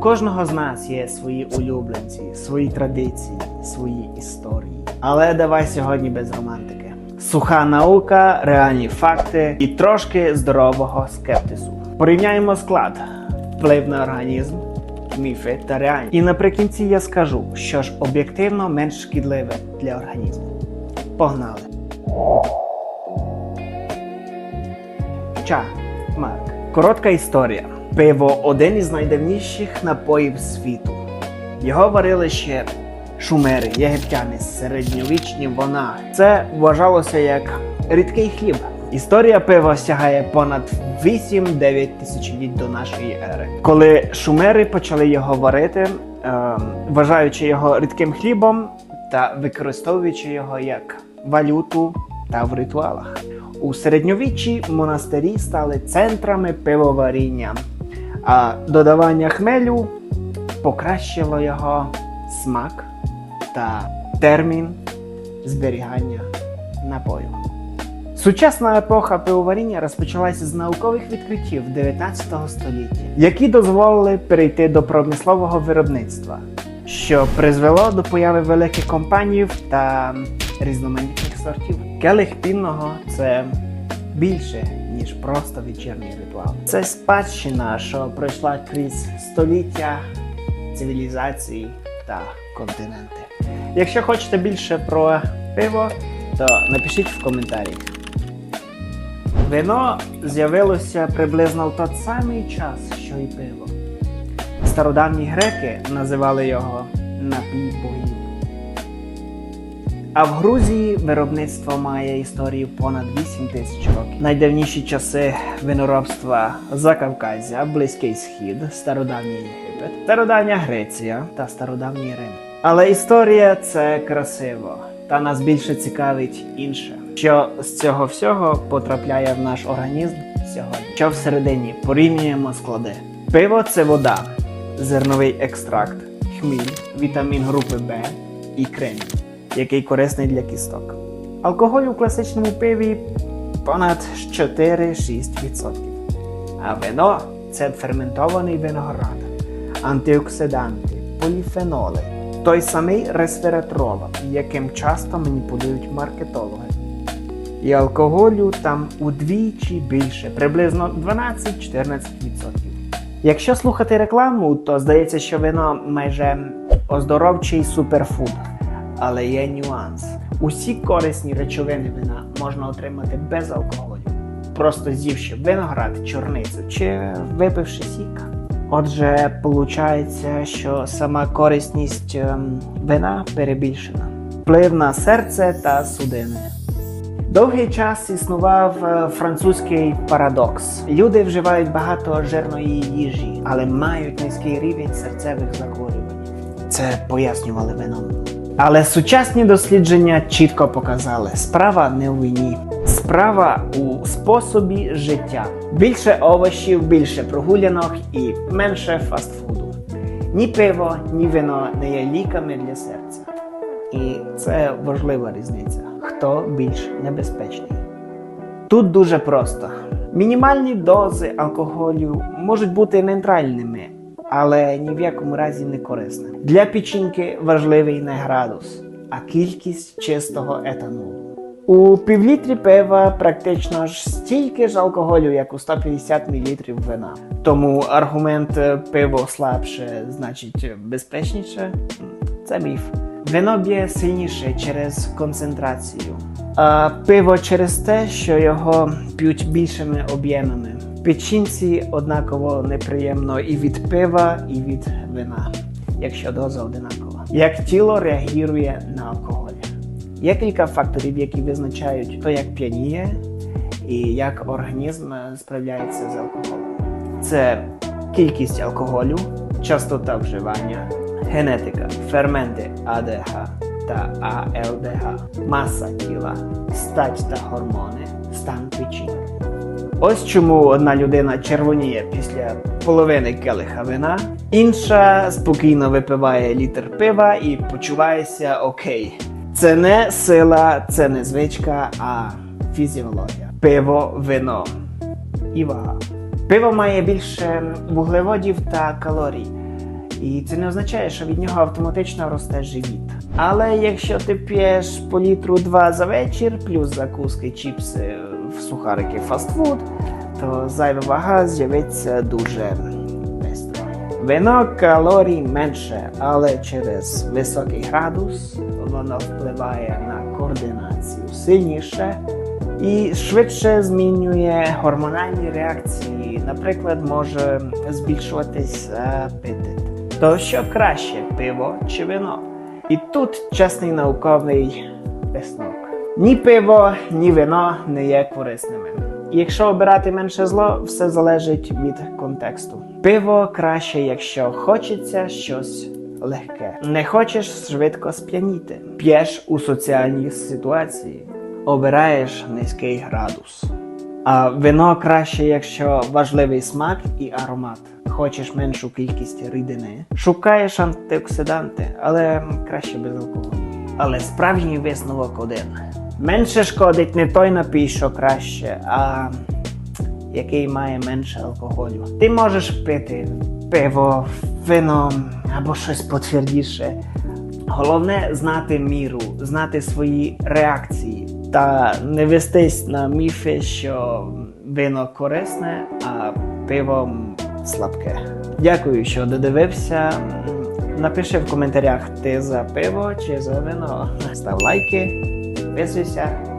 кожного з нас є свої улюбленці, свої традиції, свої історії. Але давай сьогодні без романтики. Суха наука, реальні факти і трошки здорового скептису. Порівняємо склад, вплив на організм, міфи та реальність. І наприкінці я скажу, що ж об'єктивно менш шкідливе для організму. Погнали! Ча, Марк. Коротка історія. Пиво один із найдавніших напоїв світу. Його варили ще шумери, єгиптяни, середньовічні вона. Це вважалося як рідкий хліб. Історія пива сягає понад 8-9 тисячоліть до нашої ери. Коли шумери почали його варити, ем, вважаючи його рідким хлібом та використовуючи його як валюту та в ритуалах. У середньовіччі монастирі стали центрами пивоваріння, а додавання хмелю покращило його смак та термін зберігання напою. Сучасна епоха пивоваріння розпочалася з наукових відкриттів 19 століття, які дозволили перейти до промислового виробництва, що призвело до появи великих компаній та різноманітних сортів. Келих пінного це більше, ніж просто вечірній ритуал. Це спадщина, що пройшла крізь століття цивілізації та континенти. Якщо хочете більше про пиво, то напишіть в коментарі. Вино з'явилося приблизно в той самий час, що і пиво. Стародавні греки називали його напій богів. А в Грузії виробництво має історію понад 8 тисяч років. Найдавніші часи виноробства Закавказя, Близький Схід, Стародавній Єгипет, Стародавня Греція та Стародавній Рим. Але історія це красиво, та нас більше цікавить інше, що з цього всього потрапляє в наш організм сьогодні. Що всередині порівнюємо склади. Пиво це вода, зерновий екстракт, хміль, вітамін групи Б і кремінь який корисний для кісток. Алкоголь у класичному пиві понад 4-6%. А вино це ферментований виноград, антиоксиданти, поліфеноли, той самий ресвератрол, яким часто маніпулюють маркетологи. І алкоголю там удвічі більше, приблизно 12-14%. Якщо слухати рекламу, то здається, що вино майже оздоровчий суперфуд. Але є нюанс. Усі корисні речовини вина можна отримати без алкоголю, просто з'ївши виноград, чорницю чи випивши сік. Отже, виходить, що сама корисність ем, вина перебільшена. Вплив на серце та судини. Довгий час існував е, французький парадокс. Люди вживають багато жирної їжі, але мають низький рівень серцевих захворювань. Це пояснювали вином. Але сучасні дослідження чітко показали, справа не в війні, справа у способі життя. Більше овочів, більше прогулянок і менше фастфуду. Ні пиво, ні вино не є ліками для серця. І це важлива різниця. Хто більш небезпечний? Тут дуже просто. Мінімальні дози алкоголю можуть бути нейтральними, але ні в якому разі не корисними. Для печінки важливий не градус, а кількість чистого етанолу. У півлітрі пива практично ж стільки ж алкоголю, як у 150 мл вина. Тому аргумент е, пиво слабше, значить безпечніше це міф. Вино б'є сильніше через концентрацію, а пиво через те, що його п'ють більшими об'ємами. Печінці однаково неприємно і від пива, і від вина, якщо доза одинакова. Як тіло реагує на алкоголь. Є кілька факторів, які визначають то, як п'яніє і як організм справляється з алкоголем. Це кількість алкоголю, частота вживання, генетика, ферменти АДГ та АЛДГ, маса тіла, стать та гормони, стан печінки. Ось чому одна людина червоніє після половини келиха вина, інша спокійно випиває літр пива і почувається окей. Це не сила, це не звичка, а фізіологія. Пиво, вино і вага. Пиво має більше вуглеводів та калорій. І це не означає, що від нього автоматично росте живіт. Але якщо ти п'єш по літру два за вечір, плюс закуски, чіпси, сухарики, фастфуд, то зайва вага з'явиться дуже бистро. Вино калорій менше, але через високий градус воно впливає на координацію сильніше і швидше змінює гормональні реакції. Наприклад, може збільшуватись апетит. То що краще пиво чи вино? І тут чесний науковий висновок. Ні пиво, ні вино не є корисними. Якщо обирати менше зло, все залежить від контексту. Пиво краще, якщо хочеться щось легке. Не хочеш швидко сп'яніти. П'єш у соціальній ситуації, обираєш низький градус. А вино краще, якщо важливий смак і аромат. Хочеш меншу кількість рідини. Шукаєш антиоксиданти, але краще без алкоголю. Але справжній висновок один: менше шкодить не той напій, що краще, а який має менше алкоголю. Ти можеш пити пиво, вино або щось потвердіше. Головне знати міру, знати свої реакції та не вестись на міфи, що вино корисне, а пиво слабке. Дякую, що додивився. Напиши в коментарях, ти за пиво чи за вино. Став лайки, Mesmo se